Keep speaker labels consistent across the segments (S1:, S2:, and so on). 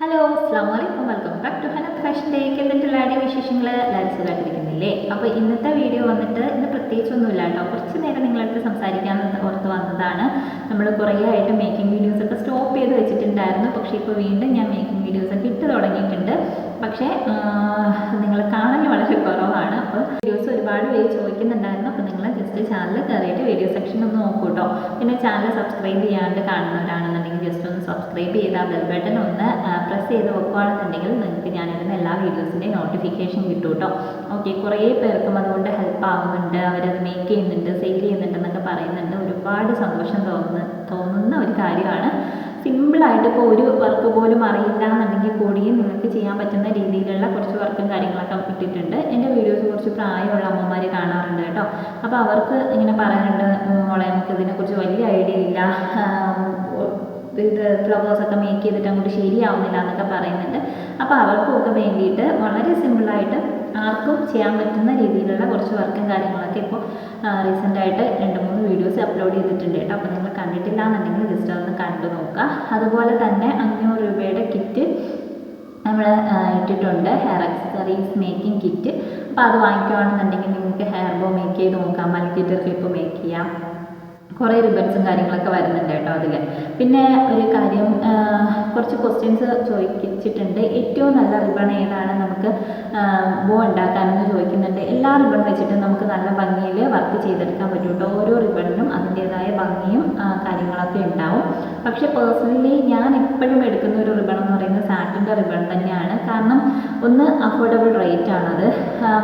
S1: Hello അസ്സാം വലൈക്കും welcome back to ഹനത് ഫ്രഷ് ഡേക്ക് എന്നിട്ടുള്ള വിശേഷങ്ങൾ എല്ലാവരും സുഖമായിട്ടിരിക്കുന്നില്ലേ? അപ്പോൾ ഇന്നത്തെ വീഡിയോ വന്നിട്ട് ഇന്ന് പ്രത്യേകിച്ചൊന്നുമില്ല കേട്ടോ. കുറച്ച് നേരം നിങ്ങളടുത്ത് സംസാരിക്കാൻ ഓർത്ത് വന്നതാണ്. നമ്മൾ കുറേ ആയിട്ട് മേക്കിംഗ് വീഡിയോസൊക്കെ സ്റ്റോപ്പ് ചെയ്ത് വെച്ചിട്ടുണ്ടായിരുന്നു. പക്ഷേ ഇപ്പോൾ വീണ്ടും ഞാൻ മേക്കിംഗ് വീഡിയോസൊക്കെ ഇട്ട് തുടങ്ങിയിട്ടുണ്ട്. പക്ഷേ നിങ്ങൾ കാണൽ വളരെ കുറവാണ്. അപ്പോൾ വീഡിയോസ് ഒരുപാട് പേര് ചോദിക്കുന്നുണ്ടായിരുന്നു. അപ്പോൾ നിങ്ങൾ ജസ്റ്റ് ചാനൽ കയറിയിട്ട് വീഡിയോ സെക്ഷൻ ഒന്ന് നോക്കൂ കേട്ടോ പിന്നെ ചാനൽ സബ്സ്ക്രൈബ് ചെയ്യാണ്ട് കാണുന്നവരാണെന്നുണ്ടെങ്കിൽ ജസ്റ്റ് ഒന്ന് സബ്സ്ക്രൈബ് ചെയ്താൽ ബെൽ ബട്ടൺ ഒന്ന് പ്രസ് ചെയ്ത് വെക്കുകയാണെന്നുണ്ടെങ്കിൽ നിങ്ങൾക്ക് ഞാനിടുന്ന എല്ലാ വീഡിയോസിന്റെയും നോട്ടിഫിക്കേഷൻ കിട്ടും കേട്ടോ ഓക്കെ കുറേ പേർക്കും അതുകൊണ്ട് ഹെൽപ്പ് ആവുന്നുണ്ട്. അവരത് മേക്ക് ചെയ്യുന്നുണ്ട് സെയിൽ ചെയ്യുന്നുണ്ട് എന്നൊക്കെ പറയുന്നുണ്ട്. ഒരുപാട് സന്തോഷം തോന്നുന്ന തോന്നുന്ന ഒരു കാര്യമാണ്. സിമ്പിളായിട്ട് ഇപ്പോൾ ഒരു വർക്ക് പോലും അറിയില്ല എന്നുണ്ടെങ്കിൽ കൂടിയും നിങ്ങൾക്ക് ചെയ്യാൻ പറ്റുന്ന രീതിയിലുള്ള കുറച്ച് വർക്കും കാര്യങ്ങളൊക്കെ ഇട്ടിട്ടുണ്ട്. എന്റെ വീഡിയോസ് കുറച്ച് പ്രായമുള്ള അമ്മമാർ കാണാറുണ്ട് കേട്ടോ. അപ്പോൾ അവർക്ക് ഇങ്ങനെ പറയാനുണ്ട് മോളെ നമുക്ക് ഇതിനെക്കുറിച്ച് വലിയ ഐഡിയ ഇല്ല. ഇത് ഫ്ലവേഴ്സൊക്കെ മേക്ക് ചെയ്തിട്ട് അങ്ങോട്ട് ശരിയാവുന്നില്ല എന്നൊക്കെ പറയുന്നുണ്ട്. അപ്പോൾ അവർക്കൊക്കെ വേണ്ടിയിട്ട് വളരെ സിമ്പിളായിട്ട് ആർക്കും ചെയ്യാൻ പറ്റുന്ന രീതിയിലുള്ള കുറച്ച് വർക്കും കാര്യങ്ങളൊക്കെ ഇപ്പോൾ റീസെന്റായിട്ട് രണ്ട് മൂന്ന് വീഡിയോസ് അപ്ലോഡ് ചെയ്തിട്ടുണ്ട് കേട്ടോ. അപ്പോൾ നിങ്ങൾ കണ്ടിട്ടില്ല എന്നുണ്ടെങ്കിൽ ജസ്റ്റ് അതൊന്ന് കണ്ടു നോക്കുക. അതുപോലെ തന്നെ അഞ്ഞൂറ് രൂപയുടെ കിറ്റ് നമ്മൾ ഇട്ടിട്ടുണ്ട്. Hair accessories making kit. അപ്പോൾ അത് വാങ്ങിക്കുകയാണെന്നുണ്ടെങ്കിൽ നിങ്ങൾക്ക് ഹെയർ ബോ മേക്ക് ചെയ്ത് നോക്കാം. മൽക്കിറ്റർ ക്ലിപ്പ് മേക്ക് ചെയ്യാം. കുറേ റിബൺസും കാര്യങ്ങളൊക്കെ വരുന്നുണ്ട് കേട്ടോ അതിൽ പിന്നെ ഒരു കാര്യം കുറച്ച് ക്വസ്റ്റ്യൻസ് ചോദിച്ചിട്ടുണ്ട്. ഏറ്റവും നല്ല റിബൺ ഏതാണ് നമുക്ക് ബോ ഉണ്ടാക്കാനെന്ന് ചോദിക്കുന്നുണ്ട്. എല്ലാ റിബൺ വെച്ചിട്ടും നമുക്ക് നല്ല ഭംഗിയിൽ വർക്ക് ചെയ്തെടുക്കാൻ പറ്റും കേട്ടോ. ഓരോ റിബണിനും അതിന്റേതായ ഭംഗിയും കാര്യങ്ങളൊക്കെ ഉണ്ടാവും. പക്ഷേ പേഴ്സണലി ഞാൻ എപ്പോഴും എടുക്കുന്ന ഒരു റിബൺ എന്ന് പറയുന്നത് സാറ്റിന്റെ റിബൺ തന്നെയാണ്. കാരണം ഒന്ന് അഫോർഡബിൾ റേറ്റ് ആണത്.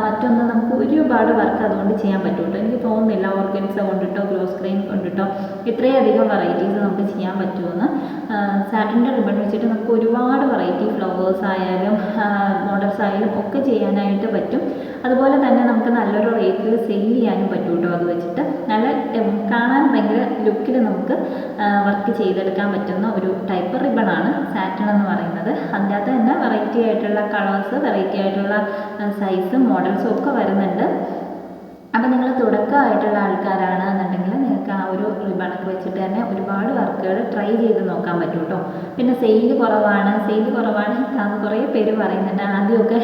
S1: മറ്റൊന്ന് നമുക്ക് ഒരുപാട് വർക്ക് അതുകൊണ്ട് ചെയ്യാൻ പറ്റും കേട്ടോ. എനിക്ക് തോന്നുന്നില്ല ഓർഗൻസ കൊണ്ടിട്ടോ ഗ്രോസ് ക്രീം ഇത്രയധികം വെറൈറ്റീസ് നമുക്ക് ചെയ്യാൻ പറ്റുമെന്ന്. സാറ്റിന്റെ റിബൺ വെച്ചിട്ട് നമുക്ക് ഒരുപാട് വെറൈറ്റി ഫ്ലവേഴ്സ് ആയാലും മോഡൽസ് ആയാലും ഒക്കെ ചെയ്യാനായിട്ട് പറ്റും. അതുപോലെ തന്നെ നമുക്ക് നല്ലൊരു റേറ്റിൽ സെയിൽ ചെയ്യാനും പറ്റും കേട്ടോ അത് വെച്ചിട്ട്. നല്ല കാണാൻ ഭയങ്കര ലുക്കിൽ നമുക്ക് വർക്ക് ചെയ്തെടുക്കാൻ പറ്റുന്ന ഒരു ടൈപ്പ് ആണ് സാറ്റൺ എന്ന് പറയുന്നത്. അതിന്റെ അകത്ത് തന്നെ വെറൈറ്റി ആയിട്ടുള്ള കളേഴ്സ് വെറൈറ്റി ആയിട്ടുള്ള സൈസും മോഡൽസും ഒക്കെ വരുന്നുണ്ട്. അപ്പോൾ നിങ്ങൾ തുടക്കമായിട്ടുള്ള ആൾക്കാരാണ് എന്നുണ്ടെങ്കിൽ ആ ഒരു റിബണൊക്കെ വെച്ചിട്ട് തന്നെ ഒരുപാട് വർക്കുകൾ ട്രൈ ചെയ്ത് നോക്കാൻ പറ്റും കേട്ടോ. പിന്നെ സെയിൽ കുറവാണ്. സെയിൽ കുറവാണ് കുറേ പേര് പറയുന്നുണ്ട്. ആദ്യമൊക്കെ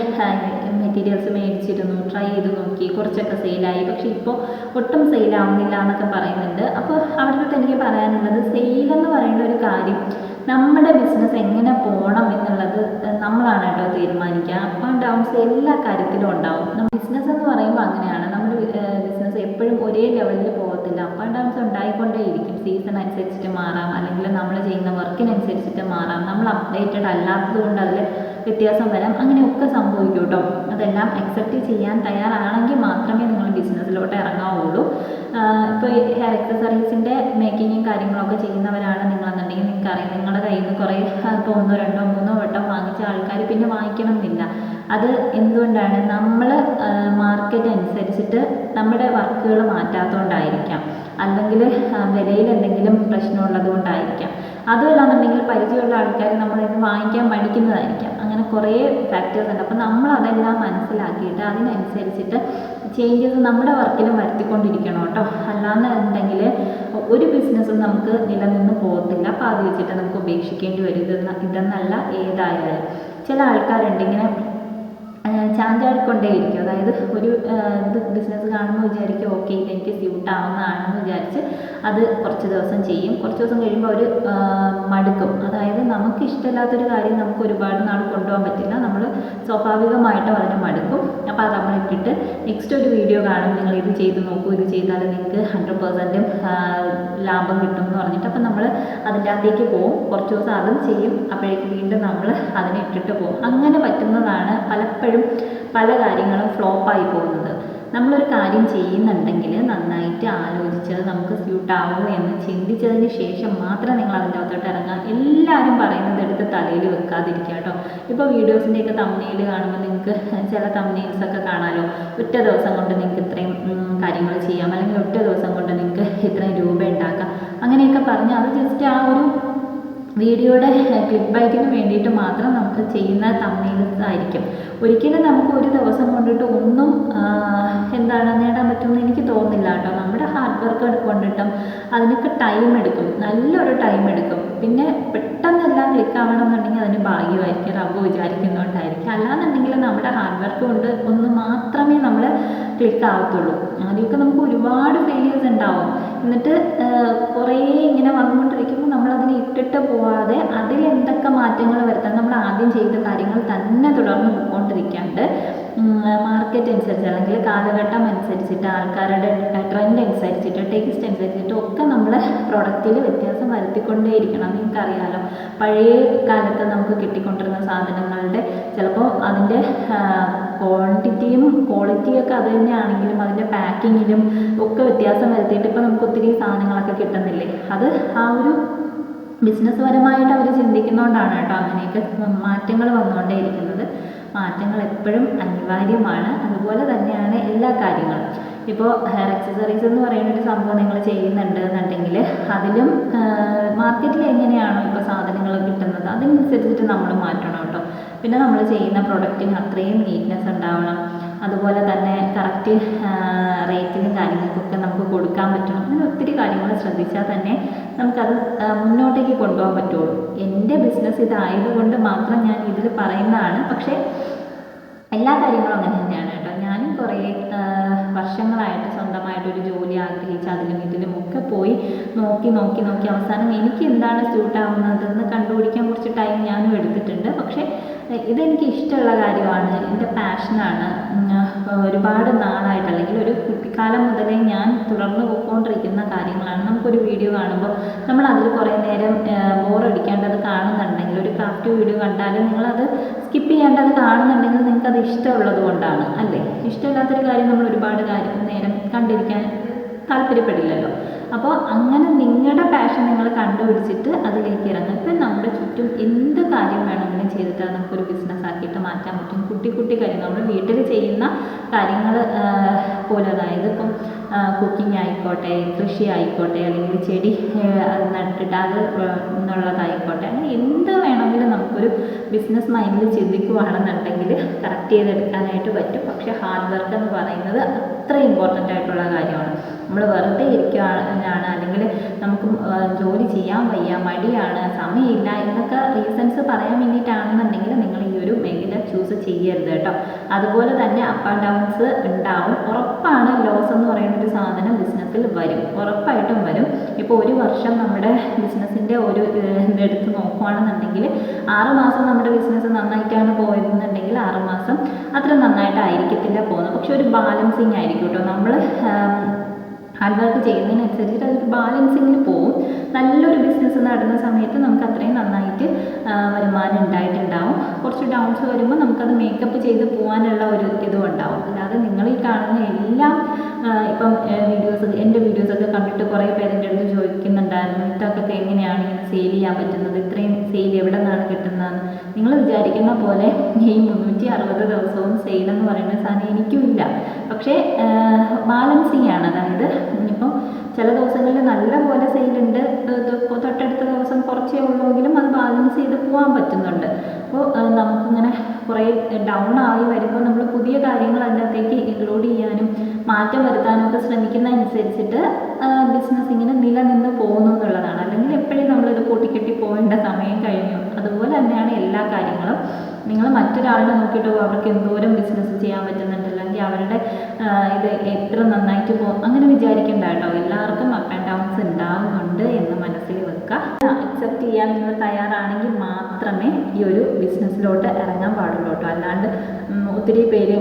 S1: മെറ്റീരിയൽസ് മേടിച്ചിരുന്നു ട്രൈ ചെയ്ത് നോക്കി കുറച്ചൊക്കെ സെയിലായി പക്ഷേ ഇപ്പോൾ ഒട്ടും സെയിലാവുന്നില്ല എന്നൊക്കെ പറയുന്നുണ്ട്. അപ്പോൾ അടുത്ത് എനിക്ക് പറയാനുള്ളത് സെയിലെന്ന് പറയുന്ന ഒരു കാര്യം നമ്മുടെ ബിസിനസ് എങ്ങനെ പോകണം എന്നുള്ളത് നമ്മളാണ് കേട്ടോ തീരുമാനിക്കുക. അപ്പ് ആൻഡ് ഡൗൺസ് എല്ലാ കാര്യത്തിലും ഉണ്ടാവും. ബിസിനസ് എന്ന് പറയുമ്പോൾ അങ്ങനെയാണ്. നമ്മൾ എപ്പോഴും ഒരേ ലെവലിൽ പോകത്തില്ല. അപ്പ് ആൻഡ് ഡൗൺസ് ഉണ്ടായിക്കൊണ്ടേയിരിക്കും. സീസൺ അനുസരിച്ചിട്ട് മാറാം. അല്ലെങ്കിൽ നമ്മൾ ചെയ്യുന്ന വർക്കിനനുസരിച്ചിട്ട് മാറാം. നമ്മൾ അപ്ഡേറ്റഡ് അല്ലാത്തത് കൊണ്ട് അതിൽ വ്യത്യാസം വരാം. അങ്ങനെയൊക്കെ സംഭവിക്കും കേട്ടോ അതെല്ലാം അക്സെപ്റ്റ് ചെയ്യാൻ തയ്യാറാണെങ്കിൽ മാത്രമേ നിങ്ങൾ ബിസിനസ്സിലോട്ട് ഇറങ്ങാവുള്ളൂ. ഇപ്പോൾ ഹെയർ എക്സസറീസിന്റെ മേക്കിങ്ങും കാര്യങ്ങളൊക്കെ ചെയ്യുന്നവരാണ് നിങ്ങളെന്നുണ്ടെങ്കിൽ നിങ്ങൾക്കറിയാം. നിങ്ങളുടെ കയ്യിൽ നിന്ന് കുറേ ഇപ്പോൾ ഒന്നോ രണ്ടോ മൂന്നോ വട്ടം വാങ്ങിച്ച ആൾക്കാർ പിന്നെ വാങ്ങിക്കണം എന്നില്ല അത് എന്തുകൊണ്ടാണ് നമ്മൾ മാർക്കറ്റ് അനുസരിച്ചിട്ട് നമ്മുടെ വർക്കുകൾ മാറ്റാത്തതുകൊണ്ടായിരിക്കാം അല്ലെങ്കിൽ വിലയിൽ എന്തെങ്കിലും പ്രശ്നമുള്ളത് കൊണ്ടായിരിക്കാം അതുമല്ലാന്നുണ്ടെങ്കിൽ പരിചയമുള്ള ആൾക്കാർ നമ്മളിത് വാങ്ങിക്കാൻ മടിക്കുന്നതായിരിക്കാം. അങ്ങനെ കുറേ ഫാക്ടേഴ്സ് ഉണ്ട്. അപ്പോൾ നമ്മൾ അതെല്ലാം മനസ്സിലാക്കിയിട്ട് അതിനനുസരിച്ചിട്ട് ചേഞ്ചസ് നമ്മുടെ വർക്കിലും വരുത്തിക്കൊണ്ടിരിക്കണം കേട്ടോ. അല്ലാന്നുണ്ടെങ്കിൽ ഒരു ബിസിനസ്സും നമുക്ക് നിലനിന്ന് പോകത്തില്ല. അപ്പോൾ അത് വെച്ചിട്ട് നമുക്ക് ഉപേക്ഷിക്കേണ്ടി വരും. ഇതെന്ന ഇതെന്നല്ല ഏതായാലും. ചില ആൾക്കാരുണ്ട് ഇങ്ങനെ ചാഞ്ചാടിക്കൊണ്ടേയിരിക്കും. അതായത് ഒരു ഇത് ബിസിനസ് കാണുമ്പോൾ വിചാരിക്കും ഓക്കെ ഇതെനിക്ക് സ്യൂട്ട് ആവുന്നതാണെന്ന് വിചാരിച്ച് അത് കുറച്ച് ദിവസം ചെയ്യും. കുറച്ച് ദിവസം കഴിയുമ്പോൾ അവർ മടുക്കും. അതായത് നമുക്ക് ഇഷ്ടമില്ലാത്തൊരു കാര്യം നമുക്ക് ഒരുപാട് നാൾ കൊണ്ടുപോകാൻ പറ്റില്ല. നമ്മൾ സ്വാഭാവികമായിട്ടും അതിന് മടുക്കും. അപ്പോൾ അത് നമ്മൾ ഇട്ടിട്ട് നെക്സ്റ്റ് ഒരു വീഡിയോ കാണും. നിങ്ങൾ ഇത് ചെയ്ത് നോക്കൂ. ഇത് ചെയ്താൽ നിങ്ങൾക്ക് ഹൺഡ്രഡ് പെർസെന്റും ലാഭം കിട്ടും എന്ന് പറഞ്ഞിട്ട് അപ്പം നമ്മൾ അതിന്റെ അകത്തേക്ക് പോകും കുറച്ച് ദിവസം അതും ചെയ്യും. അപ്പോഴേക്ക് വീണ്ടും നമ്മൾ അതിനെ ഇട്ടിട്ട് പോകും അങ്ങനെ പറ്റുന്നതാണ് പലപ്പോഴും പല കാര്യങ്ങളും ഫ്ലോപ്പായി പോകുന്നത്. നമ്മളൊരു കാര്യം ചെയ്യുന്നുണ്ടെങ്കിൽ നന്നായിട്ട് ആലോചിച്ചത് നമുക്ക് സ്യൂട്ട് ആവും എന്ന് ചിന്തിച്ചതിന് ശേഷം മാത്രം നിങ്ങൾ അതിന്റെ അകത്തോട്ട് ഇറങ്ങുക. എല്ലാവരും പറയുന്നത് എടുത്ത് തലയിൽ വെക്കാതിരിക്കുക കേട്ടോ. ഇപ്പോൾ വീഡിയോസിന്റെയൊക്കെ തമ്മനയിൽ കാണുമ്പോൾ നിങ്ങൾക്ക് ചില തമ്മനെയിൽസൊക്കെ കാണാമല്ലോ ഒറ്റ ദിവസം കൊണ്ട് നിങ്ങൾക്ക് ഇത്രയും കാര്യങ്ങൾ ചെയ്യാം. അല്ലെങ്കിൽ ഒറ്റ ദിവസം കൊണ്ട് നിങ്ങൾക്ക് ഇത്രയും രൂപ ഉണ്ടാക്കാം അങ്ങനെയൊക്കെ പറഞ്ഞ് അത് ജസ്റ്റ് ആ ഒരു വീഡിയോയുടെ ക്ലിക്ക് ബൈക്കിന് വേണ്ടിയിട്ട് മാത്രം നമുക്ക് ചെയ്യുന്ന തമ്മിൽസ് ആയിരിക്കും. ഒരിക്കലും നമുക്ക് ഒരു ദിവസം കൊണ്ടിട്ട് ഒന്നും എന്താണ് നേടാൻ പറ്റുമെന്ന് എനിക്ക് തോന്നുന്നില്ല കേട്ടോ. നമ്മുടെ ഹാർഡ് വർക്ക് കൊണ്ടിട്ടും അതിനൊക്കെ ടൈം എടുക്കും. നല്ലൊരു ടൈം എടുക്കും. പിന്നെ പെട്ടെന്നെല്ലാം ക്ലിക്ക് ആവണമെന്നുണ്ടെങ്കിൽ അതിന് ഭാഗ്യമായിരിക്കും. റബ്ബ് വിചാരിക്കുന്നുണ്ടായിരിക്കും. അല്ലാന്നുണ്ടെങ്കിൽ നമ്മുടെ ഹാർഡ് വർക്ക് കൊണ്ട് ക്ലിക്ക് ആവത്തുള്ളൂ. ആദ്യമൊക്കെ നമുക്ക് ഒരുപാട് ഫെയിലിയേഴ്സ് ഉണ്ടാവും. എന്നിട്ട് കുറേ ഇങ്ങനെ വന്നുകൊണ്ടിരിക്കുമ്പോൾ നമ്മളതിനെ ഇട്ടിട്ട് പോവാതെ അതിൽ എന്തൊക്കെ മാറ്റങ്ങൾ വരുത്താൻ നമ്മൾ ആദ്യം ചെയ്ത കാര്യങ്ങൾ തന്നെ തുടർന്ന് പോയിക്കൊണ്ടിരിക്കാണ്ട് മാർക്കറ്റ് അനുസരിച്ച് അല്ലെങ്കിൽ കാലഘട്ടം അനുസരിച്ചിട്ട് ആൾക്കാരുടെ ട്രെൻഡ് അനുസരിച്ചിട്ട് ടേസ്റ്റ് അനുസരിച്ചിട്ട് ഒക്കെ നമ്മൾ പ്രൊഡക്റ്റിൽ വ്യത്യാസം വരുത്തിക്കൊണ്ടേയിരിക്കണം നിങ്ങൾക്കറിയാലോ പഴയ കാലത്ത് നമുക്ക് കിട്ടിക്കൊണ്ടിരുന്ന സാധനങ്ങളുടെ ചിലപ്പോൾ അതിന്റെ ക്വാണ്ടിറ്റിയും ക്വാളിറ്റിയൊക്കെ അത് തന്നെയാണെങ്കിലും അതിന്റെ പാക്കിങ്ങിലും ഒക്കെ വ്യത്യാസം വരുത്തിയിട്ട് ഇപ്പോൾ നമുക്ക് ഒത്തിരി സാധനങ്ങളൊക്കെ കിട്ടുന്നില്ലേ. അത് ആ ഒരു ബിസിനസ് പരമായിട്ട് അവർ ചിന്തിക്കുന്നതുകൊണ്ടാണ് കേട്ടോ അങ്ങനെയൊക്കെ മാറ്റങ്ങൾ വന്നുകൊണ്ടേയിരിക്കുന്നത് മാറ്റങ്ങൾ എപ്പോഴും അനിവാര്യമാണ്. അതുപോലെ തന്നെയാണ് എല്ലാ കാര്യങ്ങളും. ഇപ്പോൾ ഹെയർ അക്സസറീസ് എന്ന് പറയുന്ന ഒരു സംഭവം നിങ്ങൾ ചെയ്യുന്നുണ്ട് എന്നുണ്ടെങ്കിൽ അതിലും മാർക്കറ്റിൽ എങ്ങനെയാണോ ഇപ്പോൾ സാധനങ്ങൾ കിട്ടുന്നത് അതിനനുസരിച്ചിട്ട് നമ്മൾ മാറ്റണം കേട്ടോ. പിന്നെ നമ്മൾ ചെയ്യുന്ന പ്രൊഡക്റ്റിന് അത്രയും നീറ്റ്നെസ് ഉണ്ടാവണം. അതുപോലെ തന്നെ കറക്റ്റ് റേറ്റിനും കാര്യങ്ങൾക്കൊക്കെ നമുക്ക് കൊടുക്കാൻ പറ്റണം. അങ്ങനെ ഒത്തിരി കാര്യങ്ങൾ ശ്രദ്ധിച്ചാൽ തന്നെ നമുക്കത് മുന്നോട്ടേക്ക് കൊണ്ടുപോകാൻ പറ്റുള്ളൂ. എന്റെ ബിസിനസ് ഇതായതുകൊണ്ട് മാത്രം ഞാൻ ഇതിൽ പറയുന്നതാണ്. പക്ഷേ എല്ലാ കാര്യങ്ങളും അങ്ങനെ തന്നെയാണ് കേട്ടോ. ഞാനും കുറേ വർഷങ്ങളായിട്ട് സ്വന്തമായിട്ടൊരു ജോലി ആഗ്രഹിച്ച് അതിലും ഇതിലും ഒക്കെ പോയി നോക്കി നോക്കി നോക്കി അവസാനം എനിക്ക് എന്താണ് സ്യൂട്ട് ആവുന്നതെന്ന് കണ്ടുപിടിക്കാൻ കുറച്ച് ടൈം ഞാനും എടുത്തിട്ടുണ്ട്. പക്ഷേ ഇതെനിക്ക് ഇഷ്ടമുള്ള കാര്യമാണ്. എന്റെ പാഷനാണ്. ഒരുപാട് നാളായിട്ട് അല്ലെങ്കിൽ ഒരു കുട്ടിക്കാലം മുതലേ ഞാൻ തുടർന്ന് പോയിക്കൊണ്ടിരിക്കുന്ന കാര്യങ്ങളാണ്. നമുക്കൊരു വീഡിയോ കാണുമ്പോൾ നമ്മൾ അതിൽ കുറേ നേരം ബോറടിക്കാണ്ട് അത് കാണുന്നുണ്ടെങ്കിൽ ഒരു ക്രാഫ്റ്റ് വീഡിയോ കണ്ടാൽ നിങ്ങളത് സ്കിപ്പ് ചെയ്യാണ്ടത് കാണുന്നുണ്ടെങ്കിൽ നിങ്ങൾക്ക് അത് ഇഷ്ടമുള്ളത് കൊണ്ടാണ് അല്ലേ? ഇഷ്ടമില്ലാത്തൊരു കാര്യം നമ്മൾ ഒരുപാട് കാര്യം നേരം കണ്ടിരിക്കാൻ താല്പര്യപ്പെടില്ലല്ലോ. അപ്പോൾ അങ്ങനെ നിങ്ങളുടെ പാഷൻ നിങ്ങൾ കണ്ടുപിടിച്ചിട്ട് അതിലേക്ക് ഇറങ്ങും. ഇപ്പം നമ്മുടെ ചുറ്റും എന്ത് കാര്യം വേണമെങ്കിലും ചെയ്തിട്ട് നമുക്കൊരു ബിസിനസ് ആക്കിയിട്ട് മാറ്റാൻ പറ്റും. കുട്ടി കുട്ടി കാര്യങ്ങൾ നമ്മൾ വീട്ടിൽ ചെയ്യുന്ന കാര്യങ്ങൾ പോലെ അതായത് ഇപ്പം കുക്കിംഗ് ആയിക്കോട്ടെ കൃഷി ആയിക്കോട്ടെ അല്ലെങ്കിൽ ചെടി അത് നട്ടിട്ട് അത് എന്നുള്ളതായിക്കോട്ടെ അങ്ങനെ എന്ത് വേണമെങ്കിലും നമുക്കൊരു ബിസിനസ് മൈൻഡിൽ ചിന്തിക്കുകയാണെന്നുണ്ടെങ്കിൽ കറക്റ്റ് ചെയ്തെടുക്കാനായിട്ട് പറ്റും. പക്ഷേ ഹാർഡ് വർക്ക് എന്ന് പറയുന്നത് അത്ര ഇമ്പോർട്ടന്റ് ആയിട്ടുള്ള കാര്യമാണ്. നമ്മൾ വെറുതെ ഇരിക്കുകയാണ് അല്ലെങ്കിൽ നമുക്ക് ജോലി ചെയ്യാൻ വയ്യ മടിയാണ് സമയമില്ല എന്നൊക്കെ റീസൺസ് പറയാൻ വേണ്ടിയിട്ടാണെന്നുണ്ടെങ്കിൽ നിങ്ങൾ ഈ ഒരു മേഖല ചൂസ് ചെയ്യരുത് കേട്ടോ. അതുപോലെ തന്നെ അപ്പ് ആൻഡ് ഡൗൺസ് ഉണ്ടാവും. ഉറപ്പാണ് ലോസ് എന്ന് പറയുന്ന ഒരു സാധനം ബിസിനസ്സിൽ വരും. ഉറപ്പായിട്ടും വരും. ഇപ്പോൾ ഒരു വർഷം നമ്മുടെ ബിസിനസ്സിന്റെ ഒരു ഇതെടുത്ത് നോക്കുകയാണെന്നുണ്ടെങ്കിൽ ആറുമാസം നമ്മുടെ ബിസിനസ് നന്നായിട്ടാണ് പോയതെന്നുണ്ടെങ്കിൽ ആറുമാസം അത്ര നന്നായിട്ടായിരിക്കത്തില്ല പോകുന്നത്. പക്ഷെ ഒരു ബാലൻസിങ് ആയിരിക്കും. കേട്ടോ. നമ്മൾ ഹാർഡ് വർക്ക് ചെയ്യുന്നതിനനുസരിച്ചിട്ട് അതൊരു ബാലൻസിങ്ങിൽ പോവും. നല്ലൊരു ബിസിനസ് നടന്ന സമയത്ത് നമുക്ക് അത്രയും നന്നായിട്ട് വരുമാനം ഉണ്ടായിട്ടുണ്ടാവും കുറച്ച് ഡൗൺസ് വരുമ്പോൾ നമുക്കത് മേക്കപ്പ് ചെയ്ത് പോകാനുള്ള ഒരു ഇതും ഉണ്ടാവും. അല്ലാതെ നിങ്ങൾ ഈ കാണുന്ന എല്ലാം ഇപ്പം വീഡിയോസ് എന്റെ വീഡിയോസൊക്കെ കണ്ടിട്ട് കുറേ പേര് എന്റെ അടുത്ത് ചോദിക്കുന്നുണ്ടായിരുന്നു ഇതൊക്കെ എങ്ങനെയാണ് ഇങ്ങനെ സെയിൽ ചെയ്യാൻ പറ്റുന്നത്? ഇത്രയും സെയിൽ എവിടെ നിന്നാണ് കിട്ടുന്നതെന്ന്? നിങ്ങൾ വിചാരിക്കുന്ന പോലെ ഈ മുന്നൂറ്റി അറുപത് ദിവസവും സെയിൽ എന്ന് പറയുന്ന സാധനം എനിക്കും ഇല്ല. പക്ഷേ ബാലൻസിങ് ആണ്. അതായത് ഇപ്പം ചില ദിവസങ്ങളിൽ നല്ല പോലെ സെയിലുണ്ട് തൊട്ടടുത്ത ദിവസം കുറച്ചേ ഉള്ളൂവെങ്കിലും അത് ബാലൻസ് ചെയ്ത് പോകാൻ പറ്റുന്നുണ്ട്. അപ്പോൾ നമുക്കിങ്ങനെ കുറേ ഡൗൺ ആയി വരുമ്പോൾ നമ്മൾ പുതിയ കാര്യങ്ങൾ അതിനകത്തേക്ക് ഇൻക്ലൂഡ് ചെയ്യാനും മാറ്റം വരുത്താനും ഒക്കെ ശ്രമിക്കുന്നതനുസരിച്ചിട്ട് ബിസിനസ് ഇങ്ങനെ നിലനിന്ന് പോകുന്നു എന്നുള്ളതാണ്. അല്ലെങ്കിൽ എപ്പോഴും നമ്മളിത് പൊട്ടിക്കെട്ടി പോകേണ്ട സമയം കഴിഞ്ഞു. അതുപോലെ തന്നെയാണ് എല്ലാ കാര്യങ്ങളും. നിങ്ങൾ മറ്റൊരാളെ നോക്കിയിട്ട് അവർക്ക് എന്തോരം ബിസിനസ് ചെയ്യാൻ പറ്റുന്നുണ്ട്? അല്ലെങ്കിൽ അവരുടെ ഇത് എത്ര നന്നായിട്ട് പോകും അങ്ങനെ വിചാരിക്കേണ്ട കേട്ടോ എല്ലാവർക്കും അപ്പ് ആൻഡ് ഡൗൺസ് ഉണ്ടാവുന്നുണ്ട് എന്ന് മനസ്സിൽ വെക്കുക അക്സെപ്റ്റ് ചെയ്യാൻ നിങ്ങൾ തയ്യാറാണെങ്കിൽ മാത്രമേ ഈ ഒരു ബിസിനസ്സിലോട്ട് ഇറങ്ങാൻ പാടുള്ളൂ കേട്ടോ അല്ലാണ്ട് ഒത്തിരി പേര്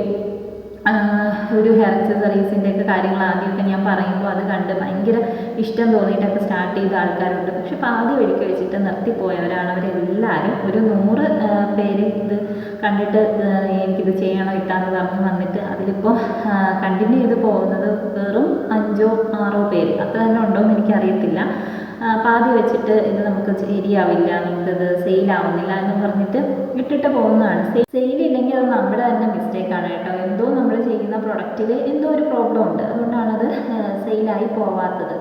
S1: ഒരു ഹെയർ അക്സസറീസിന്റെ ഒക്കെ കാര്യങ്ങൾ ആദ്യമൊക്കെ ഞാൻ പറയുമ്പോൾ അത് കണ്ട് ഭയങ്കര ഇഷ്ടം തോന്നിയിട്ടൊക്കെ സ്റ്റാർട്ട് ചെയ്ത ആൾക്കാരുണ്ട്. പക്ഷെ പാതി വഴിക്ക് വെച്ചിട്ട് നിർത്തിപ്പോയവരാണ് അവരെല്ലാവരും. ഒരു നൂറ് പേര് ഇത് കണ്ടിട്ട് എനിക്കിത് ചെയ്യണം ഇട്ടാന്ന് പറഞ്ഞ് വന്നിട്ട് അതിലിപ്പോൾ കണ്ടിന്യൂ ചെയ്ത് പോകുന്നത് വെറും അഞ്ചോ ആറോ പേര്. അത്ര തന്നെ ഉണ്ടോ എന്ന് എനിക്കറിയത്തില്ല പാതി വെച്ചിട്ട് ഇത് നമുക്ക് ശരിയാവില്ല നമുക്കിത് സെയിൽ ആവുന്നില്ല എന്ന് പറഞ്ഞിട്ട് ഇട്ടിട്ട് പോകുന്നതാണ്. സെയിൽ ഇല്ലെങ്കിൽ അത് നമ്മുടെ തന്നെ മിസ്റ്റേക്കാണ് കേട്ടോ. എന്തോ നമ്മൾ ചെയ്യുന്ന പ്രൊഡക്റ്റിൽ എന്തോ ഒരു പ്രോബ്ലം ഉണ്ട്. അതുകൊണ്ടാണത് സെയിലായി പോവാത്തത്.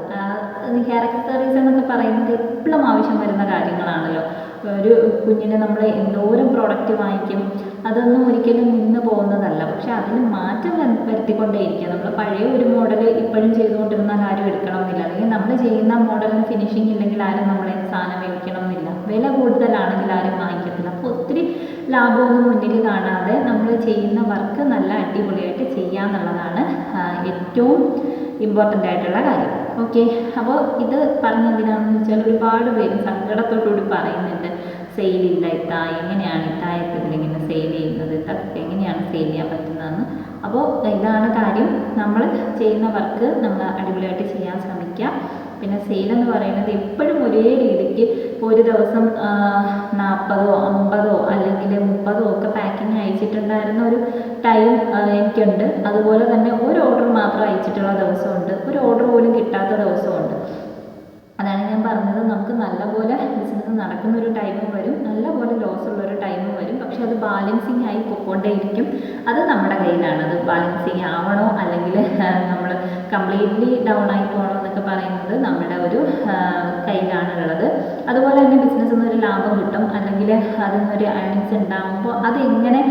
S1: ഹെയർ അക്സസറീസ് എന്നൊക്കെ പറയുന്നത് എപ്പോഴും ആവശ്യം വരുന്ന കാര്യങ്ങളാണല്ലോ. ഒരു കുഞ്ഞിനെ നമ്മൾ എന്തോരം പ്രോഡക്റ്റ് വാങ്ങിക്കും അതൊന്നും ഒരിക്കലും നിന്ന് പോകുന്നതല്ല. പക്ഷെ അതിന് മാറ്റം വരു- വരുത്തിക്കൊണ്ടേയിരിക്കുക നമ്മൾ പഴയ ഒരു മോഡൽ ഇപ്പോഴും ചെയ്തുകൊണ്ടിരുന്നാൽ ആരും എടുക്കണമെന്നില്ല. അല്ലെങ്കിൽ നമ്മൾ ചെയ്യുന്ന മോഡലിന് ഫിനിഷിംഗ് ഇല്ലെങ്കിൽ ആരും നമ്മളെ സാധനം മേടിക്കണം എന്നില്ല വില കൂടുതലാണെങ്കിൽ ആരും വാങ്ങിക്കത്തില്ല. അപ്പോൾ ഒത്തിരി ലാഭമൊന്നും മുന്നിൽ കാണാതെ നമ്മൾ ചെയ്യുന്ന വർക്ക് നല്ല അടിപൊളിയായിട്ട് ചെയ്യുക എന്നുള്ളതാണ് ഏറ്റവും ഇമ്പോർട്ടന്റ് ആയിട്ടുള്ള കാര്യം. ഓക്കെ അപ്പോൾ ഇത് പറഞ്ഞെന്തിനാണെന്ന് വെച്ചാൽ ഒരുപാട് പേര് സങ്കടത്തോടുകൂടി പറയുന്നുണ്ട് സെയിലില്ല ഇത്ത എങ്ങനെയാണ് ഇത്തായൊക്കെ ഇതിലിങ്ങനെ സെയിൽ ചെയ്യുന്നത് ഇത്തൊക്കെ എങ്ങനെയാണ് സെയിൽ ചെയ്യാൻ പറ്റുന്നതെന്ന്? അപ്പോൾ ഇതാണ് കാര്യം. നമ്മൾ ചെയ്യുന്ന വർക്ക് നമ്മൾ അടിപൊളിയായിട്ട് ചെയ്യാൻ ശ്രമിക്കുക. പിന്നെ സെയിൽ എന്ന് പറയുന്നത് എപ്പോഴും ഒരേ രീതിക്ക് ഒരു ദിവസം നാൽപ്പതോ അമ്പതോ അല്ലെങ്കിൽ മുപ്പതോ ഒക്കെ പാക്കിങ് അയച്ചിട്ടുണ്ടായിരുന്ന ഒരു ടൈം എനിക്കുണ്ട്. അതുപോലെ തന്നെ ഒരു ഓർഡർ മാത്രം അയച്ചിട്ടുള്ള ദിവസമുണ്ട്. ഒരു ഓർഡർ പോലും കിട്ടാത്ത ദിവസമുണ്ട്. അതാണ് ഞാൻ പറഞ്ഞത്. നമുക്ക് നല്ല പോലെ ബിസിനസ് നടക്കുന്ന ഒരു ടൈമും വരും. നല്ല പോലെ ലോസ് ഉള്ള ഒരു ടൈമും വരും. പക്ഷെ അത് ബാലൻസിങ് ആയി പൊക്കോണ്ടേയിരിക്കും അത് നമ്മുടെ കയ്യിലാണ്. അത് ബാലൻസിങ് ആവണോ? അല്ലെങ്കിൽ നമ്മൾ കംപ്ലീറ്റ്ലി ഡൗൺ ആയി പോകണോ എന്നൊക്കെ പറയുന്നത് നമ്മുടെ ഒരു കയ്യിലാണുള്ളത് അതുപോലെ തന്നെ ബിസിനസ്സിൽ നിന്ന് ഒരു ലാഭം കിട്ടും. അല്ലെങ്കിൽ അതിൽ നിന്നൊരു ഏണിങ്സ് ഉണ്ടാകുമ്പോൾ അതെങ്ങനെ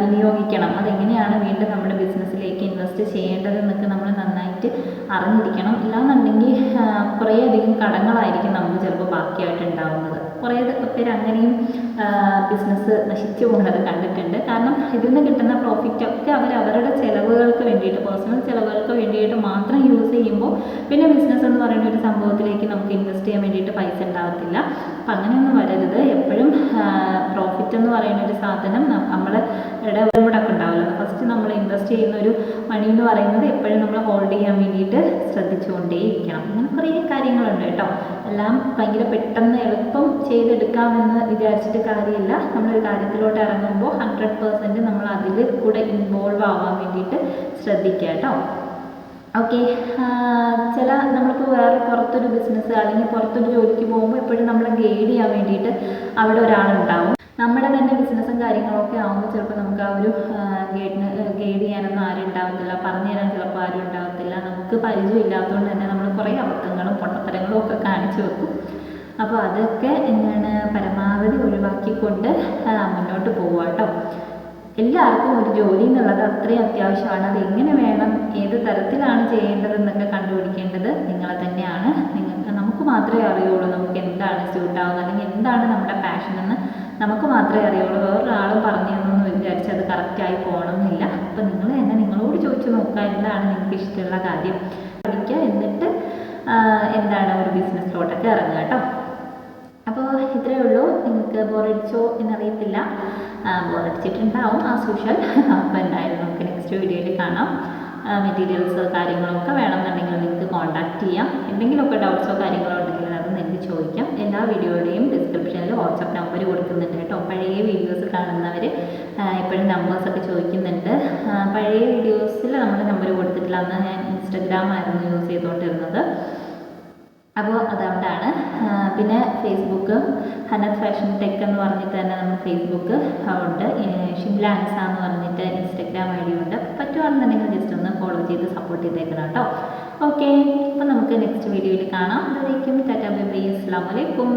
S1: വിനിയോഗിക്കണം? അതെങ്ങനെയാണ് വീണ്ടും നമ്മുടെ ബിസിനസ്സിലേക്ക് ഇൻവെസ്റ്റ് ചെയ്യേണ്ടതെന്നൊക്കെ നമ്മൾ നന്നായിട്ട് അറിഞ്ഞിരിക്കണം. ഇല്ലാന്നുണ്ടെങ്കിൽ കുറേ കുറേയധികം കടങ്ങളായിരിക്കും നമുക്ക് ചിലപ്പോൾ ബാക്കിയായിട്ട് ഉണ്ടാവുന്നത്. കുറേ പേര് അങ്ങനെയും ബിസിനസ് നശിച്ചു പോകുന്നത് കണ്ടിട്ടുണ്ട്. കാരണം ഇതിൽ നിന്ന് കിട്ടുന്ന പ്രോഫിറ്റ് ഒക്കെ അവർ അവരുടെ ചിലവുകൾക്ക് വേണ്ടിയിട്ട് പേഴ്സണൽ ചിലവുകൾക്ക് വേണ്ടിയിട്ട് മാത്രം യൂസ് ചെയ്യുമ്പോൾ പിന്നെ ബിസിനസ് എന്ന് പറയുന്ന ഒരു സംഭവത്തിലേക്ക് നമുക്ക് ഇൻവെസ്റ്റ് ചെയ്യാൻ വേണ്ടിയിട്ട് പൈസ ഉണ്ടാവത്തില്ല. അപ്പം അങ്ങനെയൊന്നും വരരുത്. എപ്പോഴും പ്രോഫിറ്റ് എന്ന് പറയുന്ന ഒരു സാധനം നമ്മളെ ഇടപെടൊക്കെ ഉണ്ടാവില്ല. ഫസ്റ്റ് നമ്മൾ ഇൻവെസ്റ്റ് ചെയ്യുന്ന ഒരു മണി എന്ന് പറയുന്നത് എപ്പോഴും നമ്മൾ ഹോൾഡ് ചെയ്യാൻ വേണ്ടിയിട്ട് ശ്രദ്ധിച്ചുകൊണ്ടേയിരിക്കണം. അങ്ങനെ കുറേ കാര്യങ്ങളുണ്ട് കേട്ടോ. എല്ലാം ഭയങ്കര പെട്ടെന്ന് എളുപ്പം ചെയ്തെടുക്കാമെന്ന് വിചാരിച്ചിട്ട് കാര്യമില്ല നമ്മളൊരു കാര്യത്തിലോട്ട് ഇറങ്ങുമ്പോൾ ഹൺഡ്രഡ് പേഴ്സന്റ് നമ്മൾ അതിൽ കൂടെ ഇൻവോൾവ് ആവാൻ വേണ്ടിയിട്ട് ശ്രദ്ധിക്കുക കേട്ടോ. ഓക്കെ ചില നമ്മളിപ്പോൾ വേറെ പുറത്തൊരു ബിസിനസ് അല്ലെങ്കിൽ പുറത്തൊരു ജോലിക്ക് പോകുമ്പോൾ എപ്പോഴും നമ്മളെ ഗൈഡ് ചെയ്യാൻ വേണ്ടിയിട്ട് അവിടെ ഒരാളുണ്ടാവും. നമ്മുടെ തന്നെ ബിസിനസ്സും കാര്യങ്ങളൊക്കെ ആകുമ്പോൾ ചിലപ്പോൾ നമുക്ക് ആ ഒരു ഗൈഡിന് ഗൈഡ് ചെയ്യാനൊന്നും ആരും ഉണ്ടാവത്തില്ല. പറഞ്ഞു തരാൻ ചിലപ്പോൾ ആരും ഉണ്ടാവത്തില്ല. നമുക്ക് പരിചയം ഇല്ലാത്തതുകൊണ്ട് തന്നെ നമ്മൾ കുറേ അബദ്ധങ്ങളും പൊട്ടത്തരങ്ങളും ഒക്കെ കാണിച്ചു വെക്കും. അപ്പോൾ അതൊക്കെ എന്താണ് പരമാവധി ഒഴിവാക്കിക്കൊണ്ട് മുന്നോട്ട് പോവുക കേട്ടോ എല്ലാവർക്കും ഒരു ജോലി എന്നുള്ളത് അത്രയും അത്യാവശ്യമാണ്. അത് എങ്ങനെ വേണം ഏത് തരത്തിലാണ് ചെയ്യേണ്ടതെന്നൊക്കെ കണ്ടുപിടിക്കേണ്ടത് നിങ്ങളെ തന്നെയാണ്. നിങ്ങൾക്ക് നമുക്ക് മാത്രമേ അറിയുള്ളൂ നമുക്ക് എന്താണ് സ്യൂട്ട് ആവുന്നത് അല്ലെങ്കിൽ എന്താണ് നമ്മുടെ പാഷൻ എന്ന്. നമുക്ക് മാത്രമേ അറിയുള്ളൂ. വേറൊരാളും പറഞ്ഞു തന്നെന്ന് വിചാരിച്ച് അത് കറക്റ്റായി പോകണം എന്നില്ല അപ്പം നിങ്ങൾ തന്നെ നിങ്ങളോട് ചോദിച്ചു നോക്കുക എന്താണ് നിങ്ങൾക്ക് ഇഷ്ടമുള്ള കാര്യം. പഠിക്കുക എന്നിട്ട് എന്താണ് ഒരു ബിസിനസ്സിലോട്ടൊക്കെ ഇറങ്ങുക കേട്ടോ. ഇത്രയേ ഉള്ളൂ. നിങ്ങൾക്ക് ബോറടിച്ചോ എന്നറിയത്തില്ല. ബോറടിച്ചിട്ടുണ്ടാവും ആസ് യൂഷ്വൽ അപ്പോൾ എന്തായാലും നമുക്ക് നെക്സ്റ്റ് വീഡിയോയിൽ കാണാം. മെറ്റീരിയൽസ് കാര്യങ്ങളൊക്കെ വേണമെന്നുണ്ടെങ്കിൽ നിങ്ങൾക്ക് കോൺടാക്റ്റ് ചെയ്യാം. എന്തെങ്കിലുമൊക്കെ ഡൗട്ട്സോ കാര്യങ്ങളോ ഉണ്ടെങ്കിൽ അത് നിങ്ങൾക്ക് ചോദിക്കാം. എല്ലാ വീഡിയോയുടെയും ഡിസ്ക്രിപ്ഷനിൽ വാട്സപ്പ് നമ്പർ കൊടുക്കുന്നുണ്ട് കേട്ടോ. പഴയ വീഡിയോസ് കാണുന്നവർ എപ്പോഴും നമ്പേഴ്സൊക്കെ ചോദിക്കുന്നുണ്ട്. പഴയ വീഡിയോസിൽ നമ്മൾ നമ്പർ കൊടുത്തിട്ടില്ല. അന്ന് ഞാൻ ഇൻസ്റ്റഗ്രാം ആയിരുന്നു യൂസ് ചെയ്തുകൊണ്ടിരുന്നത്. അപ്പോൾ അതുകൊണ്ടാണ് പിന്നെ ഫേസ്ബുക്ക് ഹനത് ഫാഷൻ ടെക് എന്ന് പറഞ്ഞിട്ട് തന്നെ നമ്മൾ ഫേസ്ബുക്ക് ഉണ്ട്. ഷിംല അൻസ എന്ന് പറഞ്ഞിട്ട് ഇൻസ്റ്റഗ്രാം ഐ ഡി ഉണ്ട് പറ്റുവാണെന്നുണ്ടെങ്കിൽ ജസ്റ്റ് ഒന്ന് ഫോളോ ചെയ്ത് സപ്പോർട്ട് ചെയ്തേക്കണം കേട്ടോ. ഓക്കെ അപ്പോൾ നമുക്ക് നെക്സ്റ്റ് വീഡിയോയിൽ കാണാം. അതുവരേക്കും ടാറ്റാ ബൈ ബൈ അസ്സാം വലൈക്കും